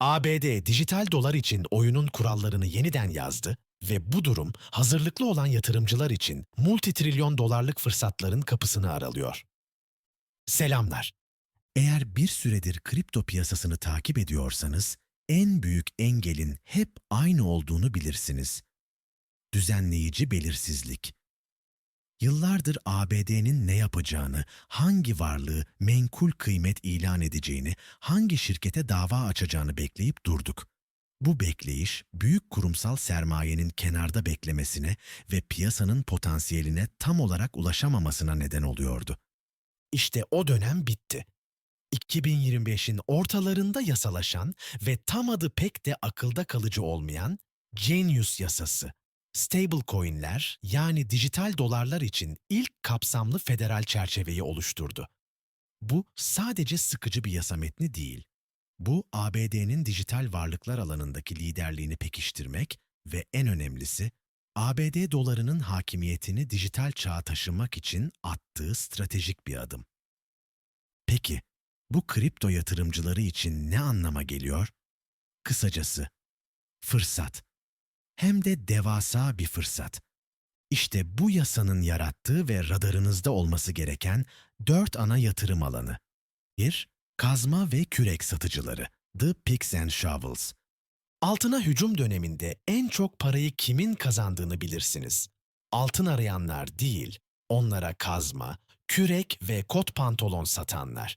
ABD dijital dolar için oyunun kurallarını yeniden yazdı ve bu durum hazırlıklı olan yatırımcılar için multitrilyon dolarlık fırsatların kapısını aralıyor. Selamlar. Eğer bir süredir kripto piyasasını takip ediyorsanız, en büyük engelin hep aynı olduğunu bilirsiniz. Düzenleyici belirsizlik. Yıllardır ABD'nin ne yapacağını, hangi varlığı menkul kıymet ilan edeceğini, hangi şirkete dava açacağını bekleyip durduk. Bu bekleyiş, büyük kurumsal sermayenin kenarda beklemesine ve piyasanın potansiyeline tam olarak ulaşamamasına neden oluyordu. İşte o dönem bitti. 2025'in ortalarında yasalaşan ve tam adı pek de akılda kalıcı olmayan Genius yasası. Stablecoin'ler yani dijital dolarlar için ilk kapsamlı federal çerçeveyi oluşturdu. Bu sadece sıkıcı bir yasa metni değil. Bu ABD'nin dijital varlıklar alanındaki liderliğini pekiştirmek ve en önemlisi ABD dolarının hakimiyetini dijital çağa taşımak için attığı stratejik bir adım. Peki, bu kripto yatırımcıları için ne anlama geliyor? Kısacası, fırsat. Hem de devasa bir fırsat. İşte bu yasanın yarattığı ve radarınızda olması gereken dört ana yatırım alanı. 1. Kazma ve kürek satıcıları. The Picks and Shovels. Altına hücum döneminde en çok parayı kimin kazandığını bilirsiniz. Altın arayanlar değil, onlara kazma, kürek ve kot pantolon satanlar.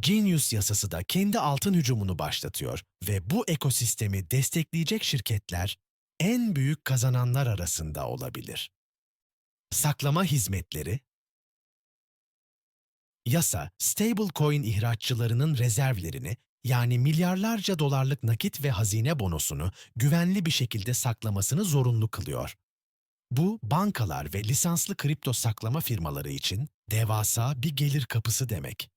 Genius yasası da kendi altın hücumunu başlatıyor ve bu ekosistemi destekleyecek şirketler en büyük kazananlar arasında olabilir. Saklama hizmetleri Yasa, stablecoin ihraççılarının rezervlerini yani milyarlarca dolarlık nakit ve hazine bonosunu güvenli bir şekilde saklamasını zorunlu kılıyor. Bu bankalar ve lisanslı kripto saklama firmaları için devasa bir gelir kapısı demek.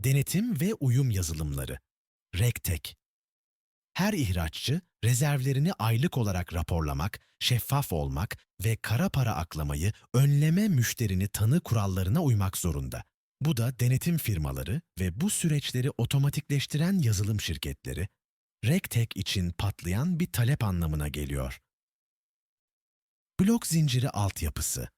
Denetim ve uyum yazılımları. RegTech. Her ihraççı rezervlerini aylık olarak raporlamak, şeffaf olmak ve kara para aklamayı önleme müşterini tanı kurallarına uymak zorunda. Bu da denetim firmaları ve bu süreçleri otomatikleştiren yazılım şirketleri, RegTech için patlayan bir talep anlamına geliyor. Blok zinciri altyapısı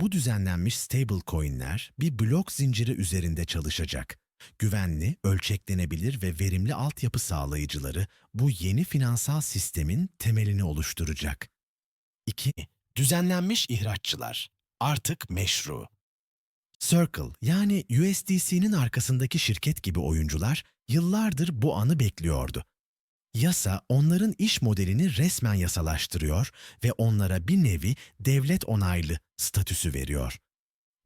bu düzenlenmiş stablecoin'ler bir blok zinciri üzerinde çalışacak. Güvenli, ölçeklenebilir ve verimli altyapı sağlayıcıları bu yeni finansal sistemin temelini oluşturacak. 2. Düzenlenmiş ihraççılar. Artık meşru. Circle yani USDC'nin arkasındaki şirket gibi oyuncular yıllardır bu anı bekliyordu. Yasa onların iş modelini resmen yasalaştırıyor ve onlara bir nevi devlet onaylı statüsü veriyor.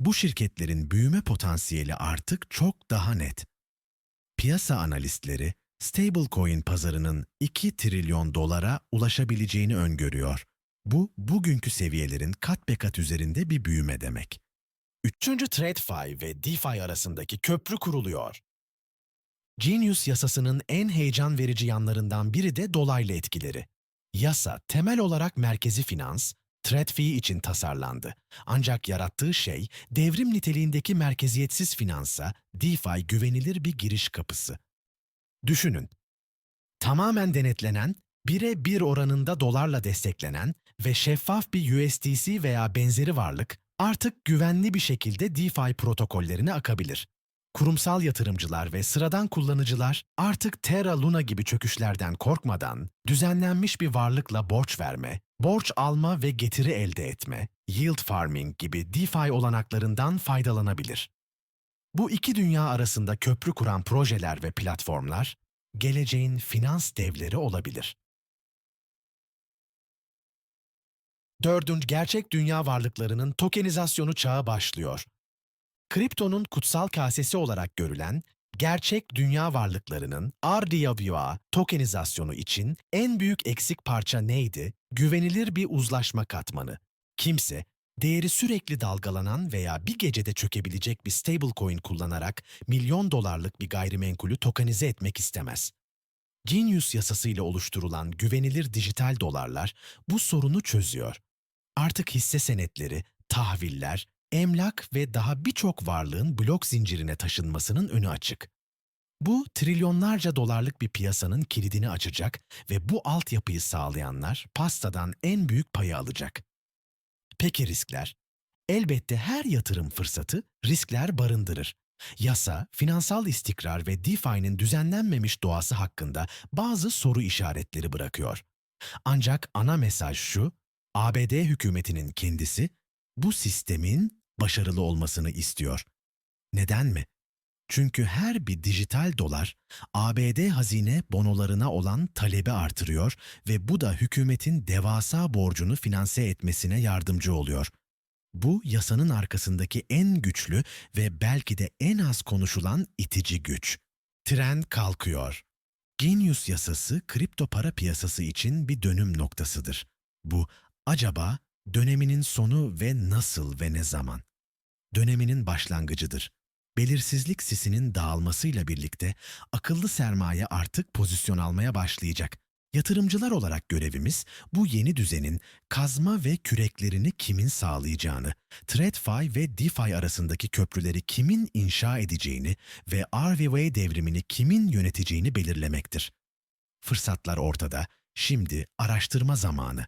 Bu şirketlerin büyüme potansiyeli artık çok daha net. Piyasa analistleri stablecoin pazarının 2 trilyon dolara ulaşabileceğini öngörüyor. Bu bugünkü seviyelerin kat be kat üzerinde bir büyüme demek. Üçüncü TradFi ve DeFi arasındaki köprü kuruluyor. Genius yasasının en heyecan verici yanlarından biri de dolaylı etkileri. Yasa temel olarak merkezi finans, TradFi için tasarlandı. Ancak yarattığı şey devrim niteliğindeki merkeziyetsiz finansa, DeFi güvenilir bir giriş kapısı. Düşünün, tamamen denetlenen, bire bir oranında dolarla desteklenen ve şeffaf bir USDC veya benzeri varlık artık güvenli bir şekilde DeFi protokollerine akabilir. Kurumsal yatırımcılar ve sıradan kullanıcılar artık Terra Luna gibi çöküşlerden korkmadan düzenlenmiş bir varlıkla borç verme, borç alma ve getiri elde etme, yield farming gibi DeFi olanaklarından faydalanabilir. Bu iki dünya arasında köprü kuran projeler ve platformlar, geleceğin finans devleri olabilir. Dördüncü gerçek dünya varlıklarının tokenizasyonu çağı başlıyor. Kriptonun kutsal kasesi olarak görülen gerçek dünya varlıklarının RDWA tokenizasyonu için en büyük eksik parça neydi? Güvenilir bir uzlaşma katmanı. Kimse değeri sürekli dalgalanan veya bir gecede çökebilecek bir stablecoin kullanarak milyon dolarlık bir gayrimenkulü tokenize etmek istemez. Genius yasasıyla oluşturulan güvenilir dijital dolarlar bu sorunu çözüyor. Artık hisse senetleri, tahviller, emlak ve daha birçok varlığın blok zincirine taşınmasının önü açık. Bu trilyonlarca dolarlık bir piyasanın kilidini açacak ve bu altyapıyı sağlayanlar pastadan en büyük payı alacak. Peki riskler? Elbette her yatırım fırsatı riskler barındırır. Yasa, finansal istikrar ve DeFi'nin düzenlenmemiş doğası hakkında bazı soru işaretleri bırakıyor. Ancak ana mesaj şu, ABD hükümetinin kendisi bu sistemin başarılı olmasını istiyor. Neden mi? Çünkü her bir dijital dolar ABD hazine bonolarına olan talebi artırıyor ve bu da hükümetin devasa borcunu finanse etmesine yardımcı oluyor. Bu yasanın arkasındaki en güçlü ve belki de en az konuşulan itici güç. Tren kalkıyor. Genius yasası kripto para piyasası için bir dönüm noktasıdır. Bu acaba döneminin sonu ve nasıl ve ne zaman? Döneminin başlangıcıdır. Belirsizlik sisinin dağılmasıyla birlikte akıllı sermaye artık pozisyon almaya başlayacak. Yatırımcılar olarak görevimiz bu yeni düzenin kazma ve küreklerini kimin sağlayacağını, TradFi ve DeFi arasındaki köprüleri kimin inşa edeceğini ve RWA devrimini kimin yöneteceğini belirlemektir. Fırsatlar ortada, şimdi araştırma zamanı.